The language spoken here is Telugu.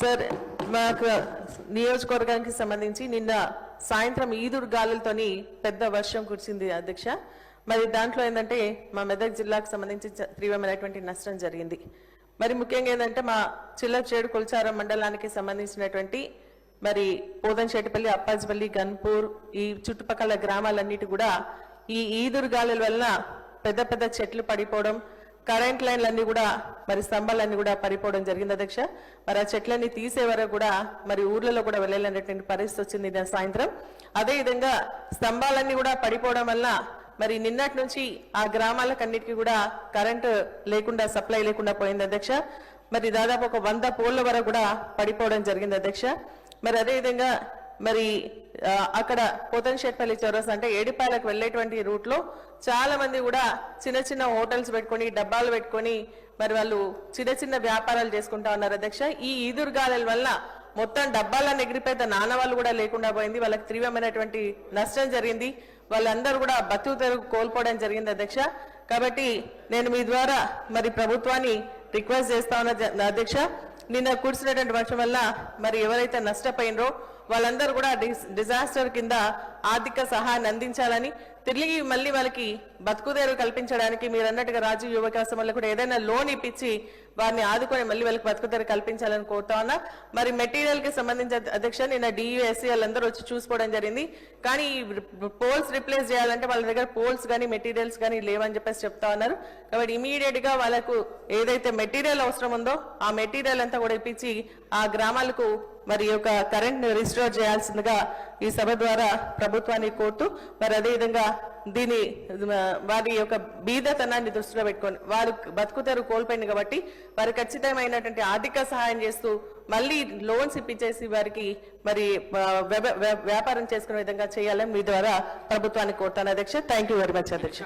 సార్ మాకు నియోజకవర్గానికి సంబంధించి నిన్న సాయంత్రం ఈదురు గాలులతోని పెద్ద వర్షం కురిసింది అధ్యక్ష. మరి దాంట్లో ఏంటంటే మా మెదక్ జిల్లాకు సంబంధించి తీవ్రమైనటువంటి నష్టం జరిగింది. మరి ముఖ్యంగా ఏంటంటే మా చిల్లచేడు కొల్చారం మండలానికి సంబంధించినటువంటి మరి పోదంచేటపల్లి అప్పాజిపల్లి గన్పూర్ ఈ చుట్టుపక్కల గ్రామాలన్నిటి కూడా ఈ ఈదురు గాలుల వలన పెద్ద పెద్ద చెట్లు పడిపోవడం కరెంట్ లైన్లన్నీ కూడా మరి స్తంభాలన్నీ కూడా పడిపోవడం జరిగింది అధ్యక్ష. మరి ఆ చెట్లన్నీ తీసే వరకు కూడా మరి ఊర్లలో కూడా వెళ్ళాలనేటువంటి పరిస్థితి వచ్చింది నిన్న సాయంత్రం. అదే విధంగా స్తంభాలన్నీ కూడా పడిపోవడం వల్ల మరి నిన్నటి నుంచి ఆ గ్రామాలకన్నిటికీ కూడా కరెంటు లేకుండా సప్లై లేకుండా పోయింది అధ్యక్ష. మరి దాదాపు ఒక వంద పోల్ల వరకు కూడా పడిపోవడం జరిగింది అధ్యక్ష. మరి అదే విధంగా మరి అక్కడ పోతన్షేట్పల్లి చౌరస్ అంటే ఏడిపాయలకు వెళ్ళేటువంటి రూట్లో చాలా మంది కూడా చిన్న చిన్న హోటల్స్ పెట్టుకొని డబ్బాలు పెట్టుకొని మరి వాళ్ళు చిన్న చిన్న వ్యాపారాలు చేసుకుంటా ఉన్నారు అధ్యక్ష. ఈ ఈదురుగాల వల్ల మొత్తం డబ్బాలను ఎగిరిపోతే నాన్న వాళ్ళు కూడా లేకుండా పోయింది. వాళ్ళకి తీవ్రమైనటువంటి నష్టం జరిగింది. వాళ్ళందరూ కూడా బతుకు తెరుగు కోల్పోవడం జరిగింది అధ్యక్ష. కాబట్టి నేను మీ ద్వారా మరి ప్రభుత్వాన్ని రిక్వెస్ట్ చేస్తా ఉన్న జ- అధ్యక్ష. నిన్న కురిసినటువంటి వర్షం వల్ల మరి ఎవరైతే నష్టపోయినరో వాళ్ళందరూ కూడా డిస్- డిజాస్టర్ కింద ఆర్థిక సహాయాన్ని అందించాలని తిరిగి మళ్ళీ వాళ్ళకి బతుకుదేరు కల్పించడానికి మీరు అన్నట్టుగా రాజీవ్ యువకాశం వల్ల కూడా ఏదైనా లోన్ ఇప్పించి వారిని ఆదుకొని మళ్ళీ వాళ్ళకి బతుకుదేరు కల్పించాలని కోరుతా ఉన్నా. మరి మెటీరియల్కి సంబంధించిన అధ్యక్ష నిన్న డియుఎస్సీ వాళ్ళందరూ వచ్చి చూసుకోవడం జరిగింది. కానీ పోల్స్ రిప్లేస్ చేయాలంటే వాళ్ళ దగ్గర పోల్స్ కానీ మెటీరియల్స్ కానీ లేవని చెప్పేసి చెప్తా ఉన్నారు. కాబట్టి ఇమీడియట్గా వాళ్ళకు ఏదైతే మెటీరియల్ అవసరం ఉందో ఆ మెటీరియల్ అంతా కూడా ఇప్పించి ఆ గ్రామాలకు మరి యొక్క కరెంట్ను రిస్టోర్ చేయాల్సిందిగా ఈ సభ ద్వారా ప్రభుత్వాన్ని కోరుతూ మరి అదేవిధంగా దీని వారి యొక్క బీదతనాన్ని దృష్టిలో పెట్టుకొని వారు బతుకుతారు కోల్పోయింది కాబట్టి వారు ఖచ్చితమైనటువంటి ఆర్థిక సహాయం చేస్తూ మళ్ళీ లోన్స్ ఇప్పించేసి వారికి మరి వ్యవ- వ్యాపారం చేసుకునే విధంగా చేయాలని మీ ద్వారా ప్రభుత్వాన్ని కోరుతాను అధ్యక్ష. థ్యాంక్ యూ వెరీ మచ్ అధ్యక్ష.